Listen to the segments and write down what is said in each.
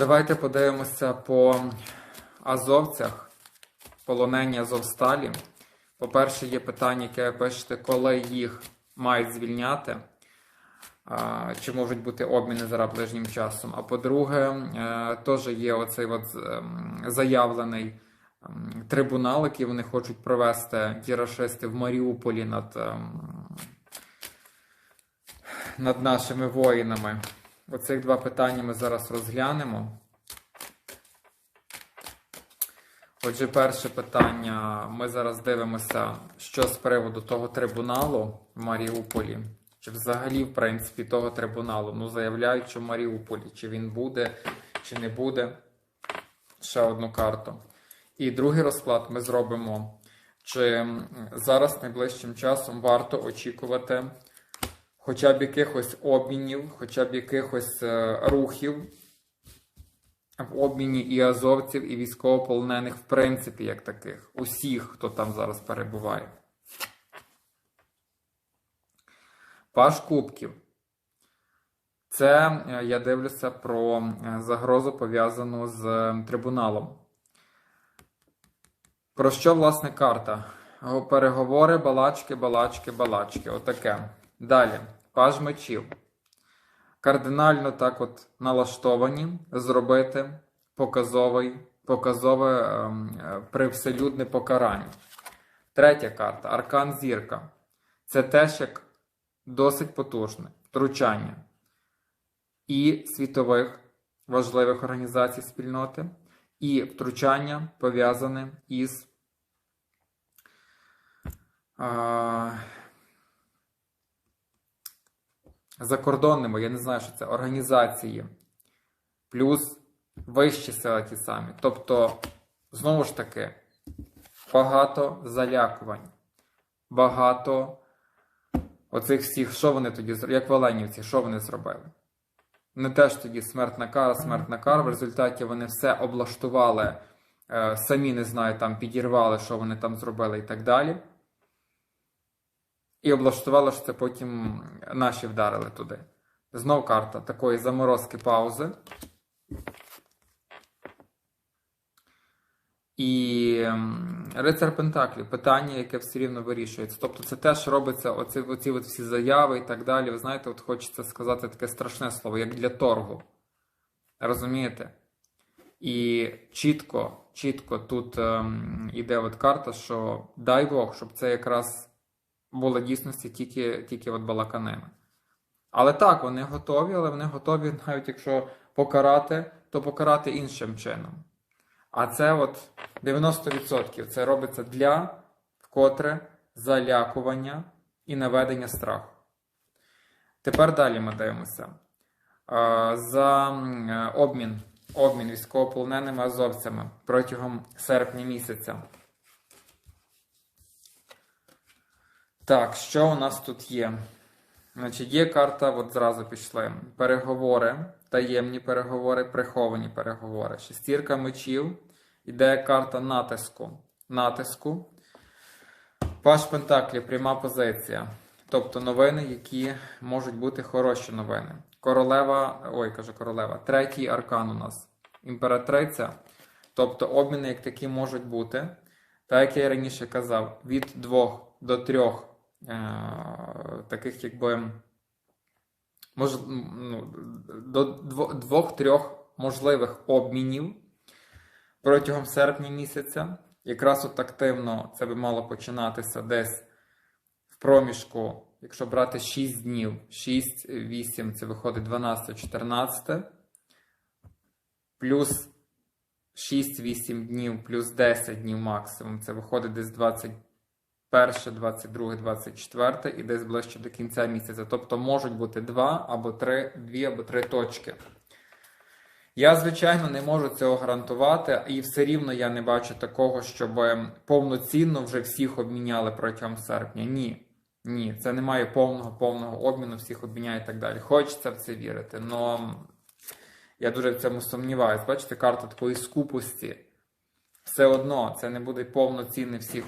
Давайте подивимося по азовцях, полонені Азовсталі. По-перше, є питання, яке ви пишете, коли їх мають звільняти, чи можуть бути обміни зараз ближнім часом. А по-друге, е, теж є оцей от ем, заявлений ем, трибунал, який вони хочуть провести ті рашисти в Маріуполі над, ем, над нашими воїнами. Оцих два питання ми зараз розглянемо. Отже, перше питання. Ми зараз дивимося, що з приводу того трибуналу в Маріуполі, чи взагалі, в принципі, того трибуналу. Ну, заявляють, що в Маріуполі, чи він буде, чи не буде. Ще одну карту. І другий розклад ми зробимо. Чи зараз найближчим часом варто очікувати хоча б якихось обмінів, хоча б якихось е, рухів в обміні і азовців, і військовополонених, в принципі, як таких, усіх, хто там зараз перебуває. Паш Кубків. Це е, я дивлюся про е, загрозу пов'язану з трибуналом. Про що, власне, карта? Переговори, балачки, балачки, балачки. Отаке. Далі. Паж мечів. Кардинально так от налаштовані зробити показовий, показове ем, е, привселюдне покарання. Третя карта Аркан Зірка. Це теж як досить потужне втручання і світових важливих організацій спільноти, і втручання пов'язане із а, закордонними, я не знаю, що це організації, плюс вищі сили ті самі. Тобто, знову ж таки, багато залякувань, багато оцих всіх, що вони тоді зробили, як в Оленівці, що вони зробили? Не теж тоді смертна кара, смертна кара. В результаті вони все облаштували, е, самі не знаю, там підірвали, що вони там зробили і так далі. І облаштували, що це потім наші вдарили туди. Знов карта такої заморозки паузи. І рицар Пентаклів питання, яке все рівно вирішується. Тобто це теж робиться, оці, оці от всі заяви і так далі. Ви знаєте, от хочеться сказати таке страшне слово, як для торгу. Розумієте? І чітко, чітко тут ем, іде от карта, що дай Бог, щоб це якраз було дійсності тільки, тільки от балаканими. Але так, вони готові, але вони готові, навіть якщо покарати, то покарати іншим чином. А це от 90% це робиться для вкотре залякування і наведення страху. Tепер далі ми дивимося. За обмін, обмін військовополоненими азовцями протягом серпня місяця. Так, що у нас тут є? Значить, є карта, от зразу пішли. Переговори, таємні переговори, приховані переговори. Шестірка мечів. Іде карта натиску. Натиску. Паш Пентаклі, пряма позиція. Тобто новини, які можуть бути хороші новини. Королева, ой, кажу королева, третій аркан у нас. Імператриця. Тобто обміни, як такі можуть бути. Так як я раніше казав, від двох до трьох таких, якби мож, ну, до двох-трьох можливих обмінів протягом серпня місяця. Якраз от активно це би мало починатися десь в проміжку, якщо брати 6 днів, 6-8, це виходить 12-14, плюс 6-8 днів, плюс 10 днів максимум, це виходить десь 21, 22, 24 і десь ближче до кінця місяця. Тобто можуть бути 2 або 3, 2 або 3 точки. Я, звичайно, не можу цього гарантувати, і все рівно я не бачу такого, щоб повноцінно вже всіх обміняли протягом серпня. Ні. Ні, це немає повного повного обміну, всіх обміняє і так далі. Хочеться в це вірити, але я дуже в цьому сумніваюся. Бачите, карта такої скупості. Все одно це не буде повноцінно всіх,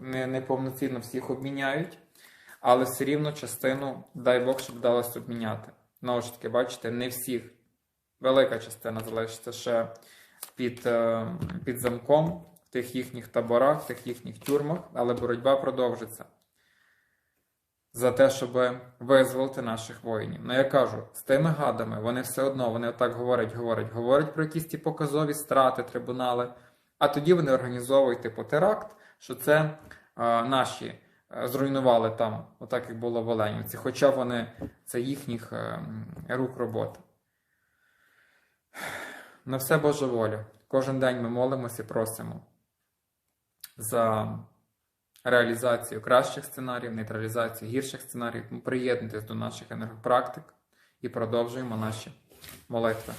не, не повноцінно всіх обміняють, але все рівно частину, дай Бог, щоб вдалося обміняти. Знову ж таки, бачите, не всіх. велика частина залишиться ще під, е, під замком в тих їхніх таборах, в тих їхніх тюрмах, але боротьба продовжиться за те, щоб визволити наших воїнів. Ну я кажу, з тими гадами вони все одно вони отак говорять, говорять, говорять про якісь ті показові страти, трибунали, а тоді вони організовують типу теракт, що це е, наші е, зруйнували там, отак як було в Оленівці, хоча вони це їхніх е, рук роботи. На все Божа воля. Кожен день ми молимося і просимо за реалізацію кращих сценаріїв, нейтралізацію гірших сценаріїв. Приєднуйтесь до наших енергопрактик і продовжуємо наші молитви.